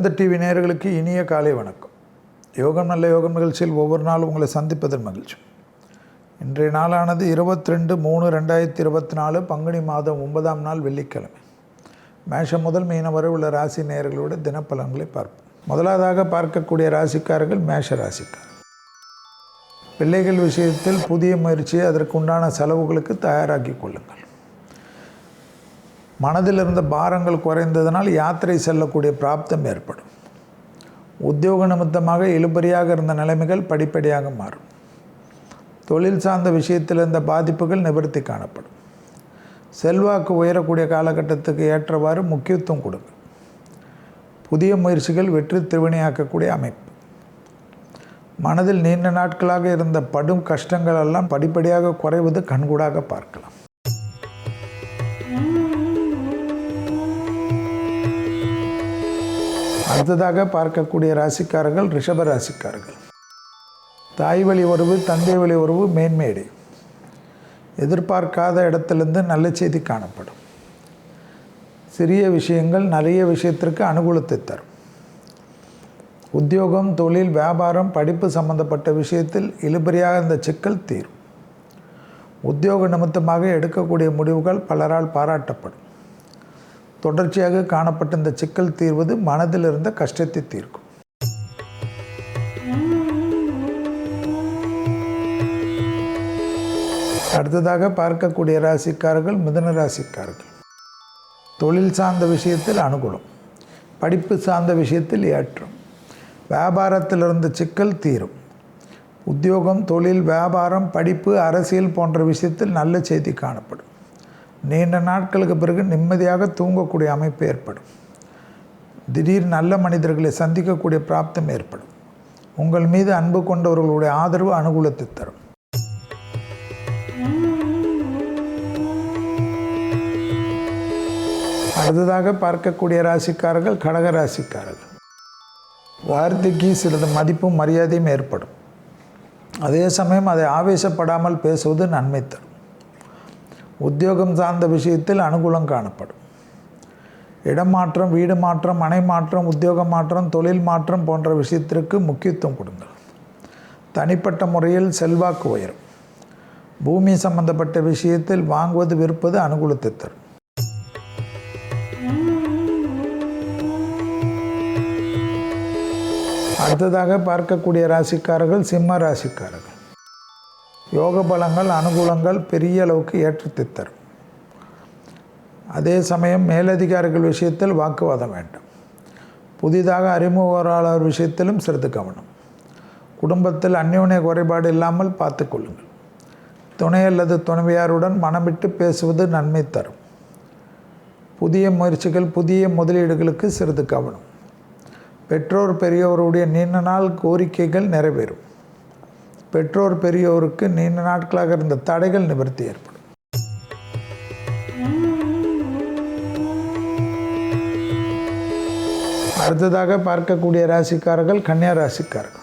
வேந்த TV நேயர்களுக்கு இனிய காலை வணக்கம். யோகம் நல்ல யோகம் நிகழ்ச்சியில் ஒவ்வொரு நாளும் உங்களை சந்திப்பதன் மகிழ்ச்சி. இன்றைய நாளானது இருபத்தி ரெண்டு மூணு ரெண்டாயிரத்தி இருபத்தி நாலு பங்குனி மாதம் ஒன்பதாம் நாள் வெள்ளிக்கிழமை. மேஷம் முதல் மீன வரை உள்ள ராசி நேயர்களோட தினப்பலன்களை பார்ப்போம். முதலாவதாக பார்க்கக்கூடிய ராசிக்காரர்கள் மேஷ ராசிக்கார் பிள்ளைகள் விஷயத்தில் புதிய முயற்சியை அதற்கு உண்டான செலவுகளுக்கு தயாராக்கி கொள்ளுங்கள். மனதில் இருந்த பாரங்கள் குறைந்ததனால் யாத்திரை செல்லக்கூடிய பிராப்தம் ஏற்படும். உத்தியோக நிமித்தமாக இழுபறியாக இருந்த நிலைமைகள் படிப்படியாக மாறும். தொழில் சார்ந்த விஷயத்தில் இருந்த பாதிப்புகள் நிவர்த்தி காணப்படும். செல்வாக்கு உயரக்கூடிய காலகட்டத்துக்கு ஏற்றவாறு முக்கியத்துவம் கொடுங்க புதிய முயற்சிகள் வெற்றி திருவினையாக்கக்கூடிய அமைப்பு. மனதில் நீண்ட நாட்களாக இருந்த படும் கஷ்டங்கள் எல்லாம் படிப்படியாக குறைவது கண்கூடாக பார்க்கலாம். அடுத்ததாக பார்க்கக்கூடிய ராசிக்காரர்கள் ரிஷப ராசிக்காரர்கள். தாய் வழி உறவு தந்தை வழி உறவு மேன்மேடு. எதிர்பார்க்காத இடத்துலேருந்து நல்ல செய்தி காணப்படும். சிறிய விஷயங்கள் நிறைய விஷயத்திற்கு அனுகூலத்தை தரும். உத்தியோகம் தொழில் வியாபாரம் படிப்பு சம்பந்தப்பட்ட விஷயத்தில் இழுபறியாக இந்த சிக்கல் தீரும். உத்தியோக நிமித்தமாக எடுக்கக்கூடிய முடிவுகள் பலரால் பாராட்டப்படும். தொடர்ச்சியாக காணப்பட்ட இந்த சிக்கல் தீர்வது மனதில் இருந்த கஷ்டத்தை தீர்க்கும். அடுத்ததாக பார்க்கக்கூடிய ராசிக்காரர்கள் மிதன ராசிக்காரர்கள். தொழில் சார்ந்த விஷயத்தில் அனுகூலம் படிப்பு சார்ந்த விஷயத்தில் ஏற்றம் வியாபாரத்தில் இருந்த சிக்கல் தீரும். உத்தியோகம் தொழில் வியாபாரம் படிப்பு அரசியல் போன்ற விஷயத்தில் நல்ல செய்தி காணப்படும். நீண்ட நாட்களுக்கு பிறகு நிம்மதியாக தூங்கக்கூடிய அமைப்பு ஏற்படும். திடீர் நல்ல மனிதர்களை சந்திக்கக்கூடிய பிராப்தம் ஏற்படும். உங்கள் மீது அன்பு கொண்டவர்களுடைய ஆதரவு அனுகூலத்தை தரும். அடுத்ததாக பார்க்கக்கூடிய ராசிக்காரர்கள் கடக ராசிக்காரர்கள். வார்த்தைக்கு சிறிது மதிப்பும் மரியாதையும் ஏற்படும். அதே சமயம் அதை ஆவேசப்படாமல் பேசுவது நன்மை தரும். உத்தியோகம் சார்ந்த விஷயத்தில் அனுகூலம் காணப்படும். இடம் மாற்றம் வீடு மாற்றம் மனை மாற்றம் உத்தியோக மாற்றம் தொழில் மாற்றம் போன்ற விஷயத்திற்கு முக்கியத்துவம் கொடுங்கள். தனிப்பட்ட முறையில் செல்வாக்கு உயரும். பூமி சம்பந்தப்பட்ட விஷயத்தில் வாங்குவது விற்பது அனுகூலத்தை தரும். அடுத்ததாக பார்க்கக்கூடிய ராசிக்காரர்கள் சிம்ம ராசிக்காரர்கள். யோக பலங்கள் அனுகூலங்கள் பெரிய அளவுக்கு ஏற்றத்தை தரும். அதே சமயம் மேலதிகாரிகள் விஷயத்தில் வாக்குவாதம் வேண்டும். புதிதாக அறிமுகராளர் விஷயத்திலும் சிறிது கவனம். குடும்பத்தில் அந்யோன்ய குறைபாடு இல்லாமல் பார்த்துக்கொள்ளுங்கள் துணை அல்லது துணைவியாருடன் மனமிட்டு பேசுவது நன்மை தரும். புதிய முயற்சிகள் புதிய முதலீடுகளுக்கு சிறிது கவனம். பெற்றோர் பெரியோருடைய நீண்ட நாள் கோரிக்கைகள் நிறைவேறும். பெற்றோர் பெரியோருக்கு நீண்ட நாட்களாக இருந்த தடைகள் நிவர்த்தி ஏற்படும். அடுத்ததாக பார்க்கக்கூடிய ராசிக்காரர்கள் கன்னியா ராசிக்காரர்கள்.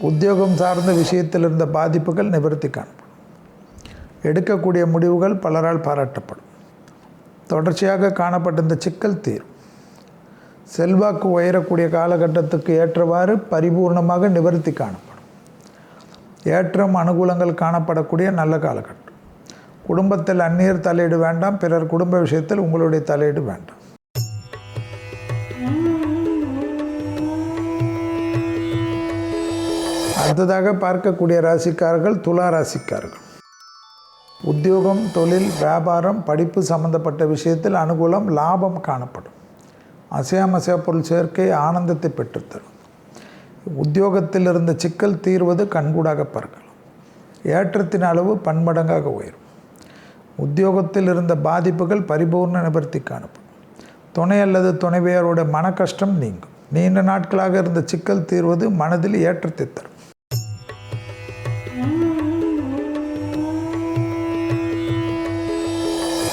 உத்தியோகம் சார்ந்த விஷயத்தில் இருந்த பாதிப்புகள் நிவர்த்தி காணப்படும். எடுக்கக்கூடிய முடிவுகள் பலரால் பாராட்டப்படும். தொடர்ச்சியாக காணப்பட்ட இந்த சிக்கல் தீரும். செல்வாக்கு உயரக்கூடிய காலகட்டத்துக்கு ஏற்றவாறு பரிபூர்ணமாக நிவர்த்தி காணப்படும். ஏற்றம் அனுகூலங்கள் காணப்படக்கூடிய நல்ல காலகட்டம். குடும்பத்தில் அந்நீர் தலையீடு வேண்டாம் பிறர் குடும்ப விஷயத்தில் உங்களுடைய தலையீடு வேண்டாம். அடுத்ததாக பார்க்கக்கூடிய ராசிக்காரர்கள் துலா ராசிக்காரர்கள். உத்தியோகம் தொழில் வியாபாரம் படிப்பு சம்பந்தப்பட்ட விஷயத்தில் அனுகூலம் லாபம் காணப்படும். அசையாமசையா பொருள் சேர்க்கை ஆனந்தத்தை பெற்றுத்தரும். உத்தியோகத்தில் இருந்த சிக்கல் தீர்வது கண்கூடாக பார்க்கலாம். ஏற்றத்தின் அளவு பன்மடங்காக உயரும். உத்தியோகத்தில் இருந்த பாதிப்புகள் பரிபூர்ண நிவர்த்தி காணப்படும். துணை அல்லது துணைவியாரோட மன கஷ்டம் நீங்கும். நீண்ட நாட்களாக இருந்த சிக்கல் தீர்வது மனதில் ஏற்றத்தை தரும்.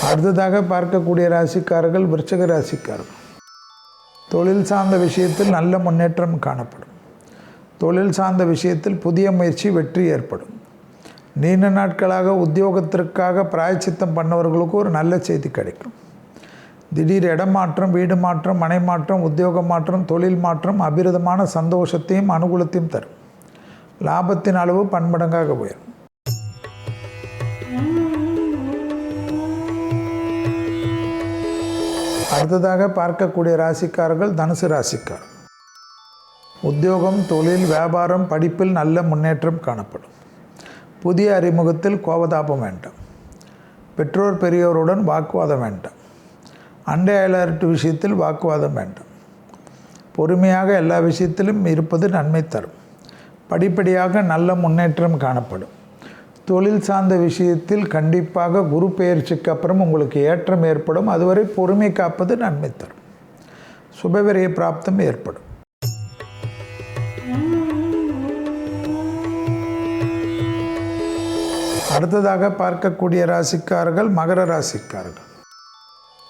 அடுத்ததாக பார்க்கக்கூடிய ராசிக்காரர்கள் விருச்சக ராசிக்காரர்கள். தொழில் சார்ந்த விஷயத்தில் நல்ல முன்னேற்றம் காணப்படும். தொழில் சார்ந்த விஷயத்தில் புதிய முயற்சி வெற்றி ஏற்படும். நீண்ட நாட்களாக உத்தியோகத்திற்காக பிராயச்சித்தம் பண்ணவர்களுக்கு ஒரு நல்ல செய்தி கிடைக்கும். திடீர் இடம் மாற்றம் வீடு மாற்றம் மனை மாற்றம் உத்தியோக மாற்றம் தொழில் மாற்றம் அபிரதமான சந்தோஷத்தையும் அனுகூலத்தையும் தரும். லாபத்தின் அளவு பன்மடங்காக உயரும். அடுத்ததாக பார்க்கக்கூடிய ராசிக்காரர்கள் தனுசு ராசிக்கார் உத்தியோகம் தொழில் வியாபாரம் படிப்பில் நல்ல முன்னேற்றம் காணப்படும். புதிய அறிமுகத்தில் கோபதாபம் வேண்டாம். பெற்றோர் பெரியோருடன் வாக்குவாதம் வேண்டாம். அண்டை அயலாட்டு விஷயத்தில் வாக்குவாதம் வேண்டாம். பொறுமையாக எல்லா விஷயத்திலும் இருப்பது நன்மை தரும். படிப்படியாக நல்ல முன்னேற்றம் காணப்படும். தொழில் சார்ந்த விஷயத்தில் கண்டிப்பாக குரு பெயர்ச்சிக்கு அப்புறம் உங்களுக்கு ஏற்றம் ஏற்படும். அதுவரை பொறுமை காப்பது நன்மை தரும். சுபவிரய பிராப்தம் ஏற்படும். அடுத்ததாக பார்க்கக்கூடிய ராசிக்காரர்கள் மகர ராசிக்காரர்கள்.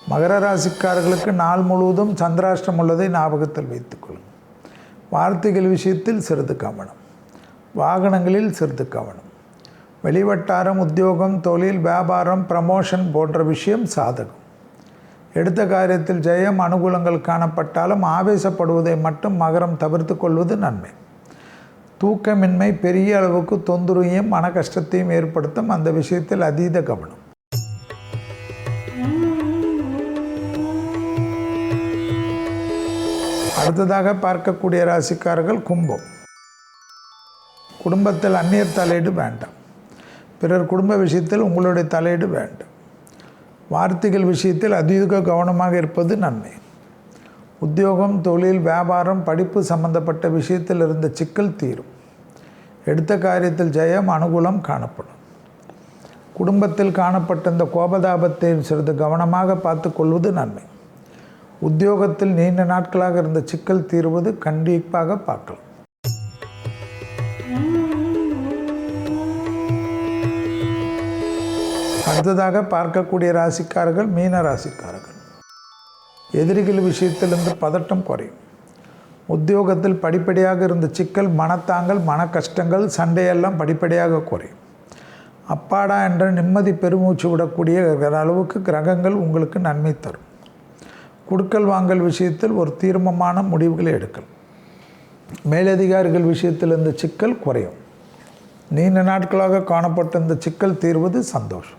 மகர ராசிக்காரர்களுக்கு நாள் முழுவதும் சந்திராஷ்டம் உள்ளதை ஞாபகத்தில் வைத்துக்கொள்ளும் வார்த்தைகள் விஷயத்தில் சிறிது கவனம். வாகனங்களில் சிறிது கவனம். வெளிவட்டாரம் உத்தியோகம் தொழில் வியாபாரம் ப்ரமோஷன் போன்ற விஷயம் சாதகம். எடுத்த காரியத்தில் ஜெயம் அனுகூலங்கள் காணப்பட்டாலும் ஆவேசப்படுவதை மட்டும் மகரம் தவிர்த்து கொள்வது நன்மை. தூக்கமின்மை பெரிய அளவுக்கு தொந்தரவையும் மன கஷ்டத்தையும் ஏற்படுத்தும் அந்த விஷயத்தில் அதீத கவனம். அடுத்ததாக பார்க்கக்கூடிய ராசிக்காரர்கள் கும்பம். குடும்பத்தில் அந்நியர் தலையீடு வேண்டாம். பிறர் குடும்ப விஷயத்தில் உங்களுடைய தலையீடு வேண்டாம். வார்த்தைகள் விஷயத்தில் அதிக கவனமாக இருப்பது நன்மை. உத்தியோகம் தொழில் வியாபாரம் படிப்பு சம்பந்தப்பட்ட விஷயத்தில் இருந்த சிக்கல் தீரும். எடுத்த காரியத்தில் ஜெயம் அனுகூலம் காணப்படும். குடும்பத்தில் காணப்பட்ட இந்த கோபதாபத்தை சிறிது கவனமாக பார்த்து கொள்வது நன்மை. உத்தியோகத்தில் நீண்ட நாட்களாக இருந்த சிக்கல் தீர்வது கண்டிப்பாக பார்க்கலாம். அடுத்ததாக பார்க்கக்கூடிய ராசிக்காரர்கள் மீன ராசிக்காரர்கள். எதிரிகள் விஷயத்திலிருந்து பதட்டம் குறையும். உத்தியோகத்தில் படிப்படியாக இருந்த சிக்கல் மனத்தாங்கள் மன கஷ்டங்கள் சண்டையெல்லாம் படிப்படியாக குறையும். அப்பாடா என்ற நிம்மதி பெருமூச்சு விடக்கூடிய அளவுக்கு கிரகங்கள் உங்களுக்கு நன்மை தரும். குடுக்கல் வாங்கல் விஷயத்தில் ஒரு தீர்மமான முடிவுகளை எடுக்கலாம் மேலதிகாரிகள் விஷயத்தில் இந்த சிக்கல் குறையும். நீண்ட நாட்களாக காணப்பட்ட இந்த சிக்கல் தீர்வது சந்தோஷம்.